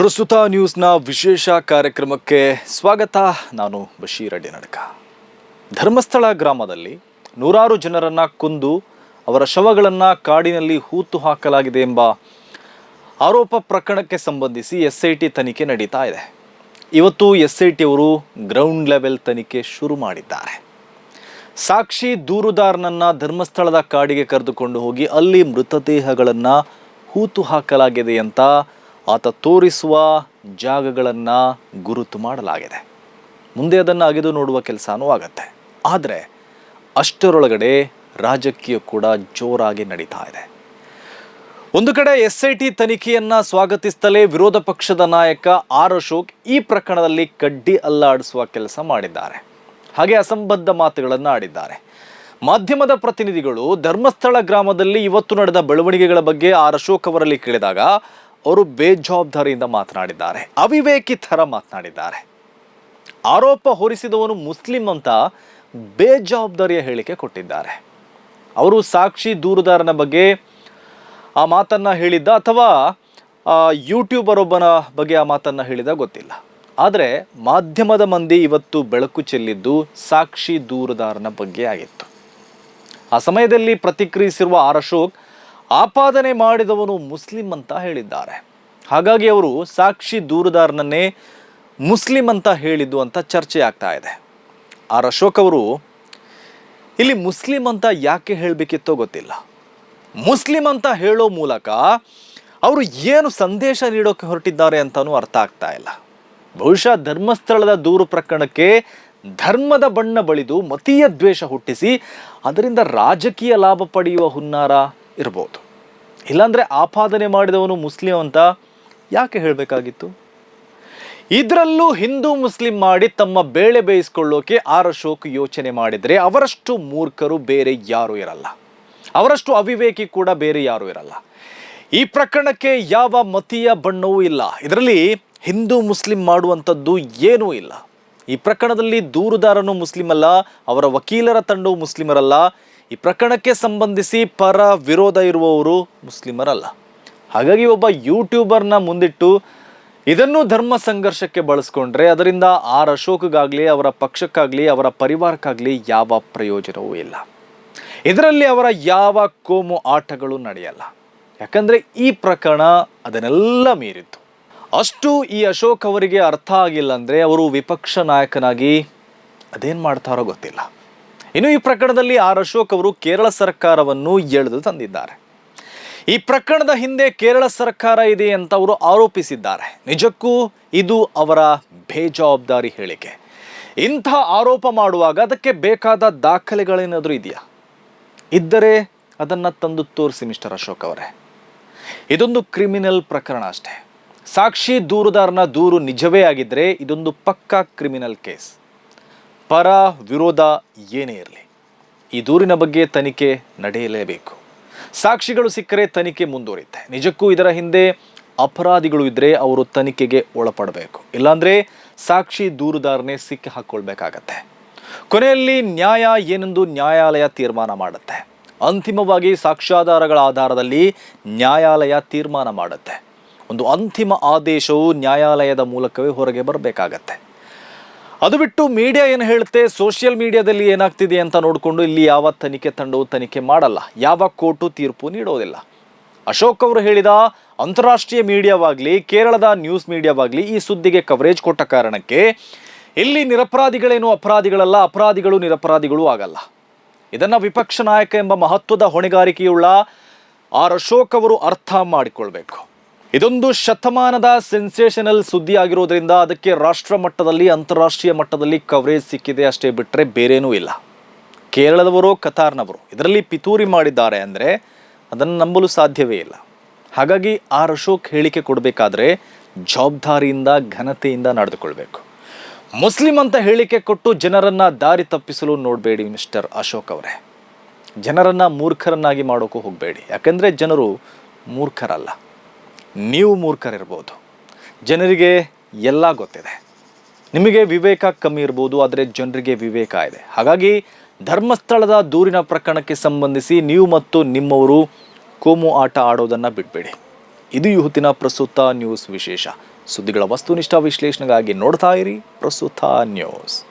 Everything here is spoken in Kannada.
ಪ್ರಸ್ತುತ ನ್ಯೂಸ್ನ ವಿಶೇಷ ಕಾರ್ಯಕ್ರಮಕ್ಕೆ ಸ್ವಾಗತ. ನಾನು ಬಶೀರ್ ಅಡ್ಡಿ ನಡಕ. ಧರ್ಮಸ್ಥಳ ಗ್ರಾಮದಲ್ಲಿ ನೂರಾರು ಜನರನ್ನು ಕೊಂದು ಅವರ ಶವಗಳನ್ನು ಕಾಡಿನಲ್ಲಿ ಹೂತು ಹಾಕಲಾಗಿದೆ ಎಂಬ ಆರೋಪ ಪ್ರಕರಣಕ್ಕೆ ಸಂಬಂಧಿಸಿ ಎಸ್ ಐ ಟಿ ತನಿಖೆ ನಡೀತಾ ಇದೆ. ಇವತ್ತು ಎಸ್ ಐ ಟಿ ಅವರು ಗ್ರೌಂಡ್ ಲೆವೆಲ್ ತನಿಖೆ ಶುರು ಮಾಡಿದ್ದಾರೆ. ಸಾಕ್ಷಿ ದೂರುದಾರನನ್ನ ಧರ್ಮಸ್ಥಳದ ಕಾಡಿಗೆ ಕರೆದುಕೊಂಡು ಹೋಗಿ ಅಲ್ಲಿ ಮೃತದೇಹಗಳನ್ನು ಹೂತು ಹಾಕಲಾಗಿದೆ ಅಂತ ಆತ ತೋರಿಸುವ ಜಾಗಗಳನ್ನು ಗುರುತು ಮಾಡಲಾಗಿದೆ. ಮುಂದೆ ಅದನ್ನು ಅಗೆದು ನೋಡುವ ಕೆಲಸನೂ ಆಗತ್ತೆ. ಆದರೆ ಅಷ್ಟರೊಳಗಡೆ ರಾಜಕೀಯ ಕೂಡ ಜೋರಾಗಿ ನಡೀತಾ ಇದೆ. ಒಂದು ಕಡೆ ಎಸ್ ಐ ಟಿ ತನಿಖೆಯನ್ನು ಸ್ವಾಗತಿಸ್ತಲೇ ವಿರೋಧ ಪಕ್ಷದ ನಾಯಕ ಆರ್ ಅಶೋಕ್ ಈ ಪ್ರಕರಣದಲ್ಲಿ ಕಡ್ಡಿ ಅಲ್ಲಾಡಿಸುವ ಕೆಲಸ ಮಾಡಿದ್ದಾರೆ. ಹಾಗೆ ಅಸಂಬದ್ಧ ಮಾತುಗಳನ್ನು ಆಡಿದ್ದಾರೆ. ಮಾಧ್ಯಮದ ಪ್ರತಿನಿಧಿಗಳು ಧರ್ಮಸ್ಥಳ ಗ್ರಾಮದಲ್ಲಿ ಇವತ್ತು ನಡೆದ ಬೆಳವಣಿಗೆಗಳ ಬಗ್ಗೆ ಆರ್ ಅಶೋಕ್ ಅವರಲ್ಲಿ ಕೇಳಿದಾಗ ಅವರು ಬೇಜವಾಬ್ದಾರಿಯಿಂದ ಮಾತನಾಡಿದ್ದಾರೆ, ಅವಿವೇಕಿ ಥರ ಮಾತನಾಡಿದ್ದಾರೆ. ಆರೋಪ ಹೊರಿಸಿದವನು ಮುಸ್ಲಿಂ ಅಂತ ಬೇಜವಾಬ್ದಾರಿಯ ಹೇಳಿಕೆ ಕೊಟ್ಟಿದ್ದಾರೆ. ಅವರು ಸಾಕ್ಷಿ ದೂರುದಾರನ ಬಗ್ಗೆ ಆ ಮಾತನ್ನ ಹೇಳಿದ್ದ ಅಥವಾ ಯೂಟ್ಯೂಬರ್ ಒಬ್ಬನ ಬಗ್ಗೆ ಆ ಮಾತನ್ನ ಹೇಳಿದ ಗೊತ್ತಿಲ್ಲ. ಆದರೆ ಮಾಧ್ಯಮದ ಮಂದಿ ಇವತ್ತು ಬೆಳಕು ಚೆಲ್ಲಿದ್ದು ಸಾಕ್ಷಿ ದೂರುದಾರನ ಬಗ್ಗೆ ಆಗಿತ್ತು. ಆ ಸಮಯದಲ್ಲಿ ಪ್ರತಿಕ್ರಿಯಿಸಿರುವ ಆರ್ ಅಶೋಕ್ ಆಪಾದನೆ ಮಾಡಿದವನು ಮುಸ್ಲಿಂ ಅಂತ ಹೇಳಿದ್ದಾರೆ. ಹಾಗಾಗಿ ಅವರು ಸಾಕ್ಷಿ ದೂರುದಾರನನ್ನೇ ಮುಸ್ಲಿಂ ಅಂತ ಹೇಳಿದ್ದು ಅಂತ ಚರ್ಚೆ ಆಗ್ತಾ ಇದೆ. ಆರ್ ಅಶೋಕ್ ಅವರು, ಇಲ್ಲಿ ಮುಸ್ಲಿಂ ಅಂತ ಯಾಕೆ ಹೇಳಬೇಕಿತ್ತೋ ಗೊತ್ತಿಲ್ಲ. ಮುಸ್ಲಿಂ ಅಂತ ಹೇಳೋ ಮೂಲಕ ಅವರು ಏನು ಸಂದೇಶ ನೀಡೋಕೆ ಹೊರಟಿದ್ದಾರೆ ಅಂತಲೂ ಅರ್ಥ ಆಗ್ತಾ ಇಲ್ಲ. ಬಹುಶಃ ಧರ್ಮಸ್ಥಳದ ದೂರು ಪ್ರಕರಣಕ್ಕೆ ಧರ್ಮದ ಬಣ್ಣ ಬಳಿದು ಮತೀಯ ದ್ವೇಷ ಹುಟ್ಟಿಸಿ, ಅದರಿಂದ ರಾಜಕೀಯ ಲಾಭ ಪಡೆಯುವ ಹುನ್ನಾರ ಇರ್ಬೋದು. ಇಲ್ಲಾಂದರೆ ಆಪಾದನೆ ಮಾಡಿದವನು ಮುಸ್ಲಿಂ ಅಂತ ಯಾಕೆ ಹೇಳಬೇಕಾಗಿತ್ತು? ಇದರಲ್ಲೂ ಹಿಂದೂ ಮುಸ್ಲಿಂ ಮಾಡಿ ತಮ್ಮ ಬೇಳೆ ಬೇಯಿಸ್ಕೊಳ್ಳೋಕೆ ಆರ್ ಅಶೋಕ್ ಯೋಚನೆ ಮಾಡಿದರೆ ಅವರಷ್ಟು ಮೂರ್ಖರು ಬೇರೆ ಯಾರೂ ಇರಲ್ಲ. ಅವರಷ್ಟು ಅವಿವೇಕಿ ಕೂಡ ಬೇರೆ ಯಾರೂ ಇರಲ್ಲ. ಈ ಪ್ರಕರಣಕ್ಕೆ ಯಾವ ಮತೀಯ ಬಣ್ಣವೂ ಇಲ್ಲ. ಇದರಲ್ಲಿ ಹಿಂದೂ ಮುಸ್ಲಿಂ ಮಾಡುವಂಥದ್ದು ಏನೂ ಇಲ್ಲ. ಈ ಪ್ರಕರಣದಲ್ಲಿ ದೂರುದಾರನು ಮುಸ್ಲಿಮಲ್ಲ ಅವರ ವಕೀಲರ ತಂಡವು ಮುಸ್ಲಿಮರಲ್ಲ ಈ ಪ್ರಕರಣಕ್ಕೆ ಸಂಬಂಧಿಸಿ ಪರ ವಿರೋಧ ಇರುವವರು ಮುಸ್ಲಿಮರಲ್ಲ. ಹಾಗಾಗಿ ಒಬ್ಬ ಯೂಟ್ಯೂಬರ್ನ ಮುಂದಿಟ್ಟು ಇದನ್ನು ಧರ್ಮ ಸಂಘರ್ಷಕ್ಕೆ ಬಳಸ್ಕೊಂಡ್ರೆ ಅದರಿಂದ ಆರ್ ಅಶೋಕ್ಗಾಗಲಿ, ಅವರ ಪಕ್ಷಕ್ಕಾಗಲಿ, ಅವರ ಪರಿವಾರಕ್ಕಾಗಲಿ ಯಾವ ಪ್ರಯೋಜನವೂ ಇಲ್ಲ. ಇದರಲ್ಲಿ ಅವರ ಯಾವ ಕೋಮು ಆಟಗಳು ನಡೆಯಲ್ಲ. ಯಾಕಂದ್ರೆ ಈ ಪ್ರಕರಣ ಅದನ್ನೆಲ್ಲ ಮೀರಿತ್ತು. ಅಷ್ಟು ಈ ಅಶೋಕ್ ಅವರಿಗೆ ಅರ್ಥ ಆಗಿಲ್ಲ ಅಂದ್ರೆ ಅವರು ವಿಪಕ್ಷ ನಾಯಕನಾಗಿ ಅದೇನ್ ಮಾಡ್ತಾರೋ ಗೊತ್ತಿಲ್ಲ. ಇನ್ನು ಈ ಪ್ರಕರಣದಲ್ಲಿ ಆರ್ ಅಶೋಕ್ ಅವರು ಕೇರಳ ಸರ್ಕಾರವನ್ನು ಎಳೆದು ತಂದಿದ್ದಾರೆ. ಈ ಪ್ರಕರಣದ ಹಿಂದೆ ಕೇರಳ ಸರ್ಕಾರ ಇದೆ ಅಂತ ಅವರು ಆರೋಪಿಸಿದ್ದಾರೆ. ನಿಜಕ್ಕೂ ಇದು ಅವರ ಬೇಜವಾಬ್ದಾರಿ ಹೇಳಿಕೆ. ಇಂಥ ಆರೋಪ ಮಾಡುವಾಗ ಅದಕ್ಕೆ ಬೇಕಾದ ದಾಖಲೆಗಳೇನಾದರೂ ಇದೆಯಾ? ಇದ್ದರೆ ಅದನ್ನು ತಂದು ತೋರಿಸಿ ಮಿಸ್ಟರ್ ಅಶೋಕ್ ಅವರೇ. ಇದೊಂದು ಕ್ರಿಮಿನಲ್ ಪ್ರಕರಣ ಅಷ್ಟೇ. ಸಾಕ್ಷಿ ದೂರುದಾರನ ದೂರು ನಿಜವೇ ಆಗಿದ್ದರೆ ಇದೊಂದು ಪಕ್ಕಾ ಕ್ರಿಮಿನಲ್ ಕೇಸ್. ಪರ ವಿರೋಧ ಏನೇ ಇರಲಿ, ಈ ದೂರಿನ ಬಗ್ಗೆ ತನಿಖೆ ನಡೆಯಲೇಬೇಕು. ಸಾಕ್ಷಿಗಳು ಸಿಕ್ಕರೆ ತನಿಖೆ ಮುಂದುವರಿಯುತ್ತೆ. ನಿಜಕ್ಕೂ ಇದರ ಹಿಂದೆ ಅಪರಾಧಿಗಳು ಇದ್ದರೆ ಅವರು ತನಿಖೆಗೆ ಒಳಪಡಬೇಕು. ಇಲ್ಲಾಂದರೆ ಸಾಕ್ಷಿ ದೂರುದಾರನೇ ಸಿಕ್ಕಿ ಹಾಕ್ಕೊಳ್ಬೇಕಾಗತ್ತೆ ಕೊನೆಯಲ್ಲಿ ನ್ಯಾಯ ಏನೆಂದು ನ್ಯಾಯಾಲಯ ತೀರ್ಮಾನ ಮಾಡುತ್ತೆ. ಅಂತಿಮವಾಗಿ ಸಾಕ್ಷ್ಯಾಧಾರಗಳ ಆಧಾರದಲ್ಲಿ ನ್ಯಾಯಾಲಯ ತೀರ್ಮಾನ ಮಾಡುತ್ತೆ. ಒಂದು ಅಂತಿಮ ಆದೇಶವು ನ್ಯಾಯಾಲಯದ ಮೂಲಕವೇ ಹೊರಗೆ ಬರಬೇಕಾಗತ್ತೆ. ಅದು ಬಿಟ್ಟು ಮೀಡಿಯಾ ಏನು ಹೇಳುತ್ತೆ? ಸೋಷಿಯಲ್ ಮೀಡಿಯಾದಲ್ಲಿ ಏನಾಗ್ತಿದೆ ಅಂತ ನೋಡಿಕೊಂಡು ಇಲ್ಲಿ ಯಾವ ತನಿಖೆ ತಂಡವು ತನಿಖೆ ಮಾಡಲ್ಲ. ಯಾವ ಕೋರ್ಟು ತೀರ್ಪು ನೀಡೋದಿಲ್ಲ. ಅಶೋಕ್ ಅವರು ಹೇಳಿದ ಅಂತಾರಾಷ್ಟ್ರೀಯ ಮೀಡಿಯಾವಾಗಲಿ, ಕೇರಳದ ನ್ಯೂಸ್ ಮೀಡಿಯಾವಾಗಲಿ ಈ ಸುದ್ದಿಗೆ ಕವರೇಜ್ ಕೊಟ್ಟ ಕಾರಣಕ್ಕೆ ಇಲ್ಲಿ ನಿರಪರಾಧಿಗಳೇನು ಅಪರಾಧಿಗಳಲ್ಲ, ಅಪರಾಧಿಗಳು ನಿರಪರಾಧಿಗಳು ಆಗಲ್ಲ. ಇದನ್ನು ವಿಪಕ್ಷ ನಾಯಕ ಎಂಬ ಮಹತ್ವದ ಹೊಣೆಗಾರಿಕೆಯುಳ್ಳ ಆರ್ ಅಶೋಕ್ ಅವರು ಅರ್ಥ ಮಾಡಿಕೊಳ್ಬೇಕು. ಇದೊಂದು ಶತಮಾನದ ಸೆನ್ಸೇಷನಲ್ ಸುದ್ದಿ ಆಗಿರೋದ್ರಿಂದ ಅದಕ್ಕೆ ರಾಷ್ಟ್ರ ಮಟ್ಟದಲ್ಲಿ ಅಂತಾರಾಷ್ಟ್ರೀಯ ಮಟ್ಟದಲ್ಲಿ ಕವರೇಜ್ ಸಿಕ್ಕಿದೆ ಅಷ್ಟೇ ಬಿಟ್ಟರೆ ಬೇರೇನೂ ಇಲ್ಲ. ಕೇರಳದವರು, ಕತಾರ್ನವರು ಇದರಲ್ಲಿ ಪಿತೂರಿ ಮಾಡಿದ್ದಾರೆ ಅಂದರೆ ಅದನ್ನು ನಂಬಲು ಸಾಧ್ಯವೇ ಇಲ್ಲ. ಹಾಗಾಗಿ ಆರ್ ಅಶೋಕ್ ಹೇಳಿಕೆ ಕೊಡಬೇಕಾದ್ರೆ ಜವಾಬ್ದಾರಿಯಿಂದ, ಘನತೆಯಿಂದ ನಡೆದುಕೊಳ್ಬೇಕು. ಮುಸ್ಲಿಂ ಅಂತ ಹೇಳಿಕೆ ಕೊಟ್ಟು ಜನರನ್ನು ದಾರಿ ತಪ್ಪಿಸಲು ನೋಡಬೇಡಿ ಮಿಸ್ಟರ್ ಅಶೋಕ್ ಅವರೇ. ಜನರನ್ನು ಮೂರ್ಖರನ್ನಾಗಿ ಮಾಡೋಕ್ಕೂ ಹೋಗಬೇಡಿ. ಯಾಕೆಂದರೆ ಜನರು ಮೂರ್ಖರಲ್ಲ. ನೀವು ಮೂರ್ಖರಿರ್ಬೋದು. ಜನರಿಗೆ ಎಲ್ಲ ಗೊತ್ತಿದೆ. ನಿಮಗೆ ವಿವೇಕ ಕಮ್ಮಿ ಇರ್ಬೋದು, ಆದರೆ ಜನರಿಗೆ ವಿವೇಕ ಇದೆ. ಹಾಗಾಗಿ ಧರ್ಮಸ್ಥಳದ ದೂರಿನ ಪ್ರಕರಣಕ್ಕೆ ಸಂಬಂಧಿಸಿ ನೀವು ಮತ್ತು ನಿಮ್ಮವರು ಕೋಮು ಆಟ ಆಡೋದನ್ನು ಬಿಡಬೇಡಿ. ಇದು ಇವತ್ತಿನ ಪ್ರಸ್ತುತ ನ್ಯೂಸ್ ವಿಶೇಷ. ಸುದ್ದಿಗಳ ವಸ್ತುನಿಷ್ಠ ವಿಶ್ಲೇಷಣೆಗಾಗಿ ನೋಡ್ತಾ ಇರಿ ಪ್ರಸ್ತುತ ನ್ಯೂಸ್.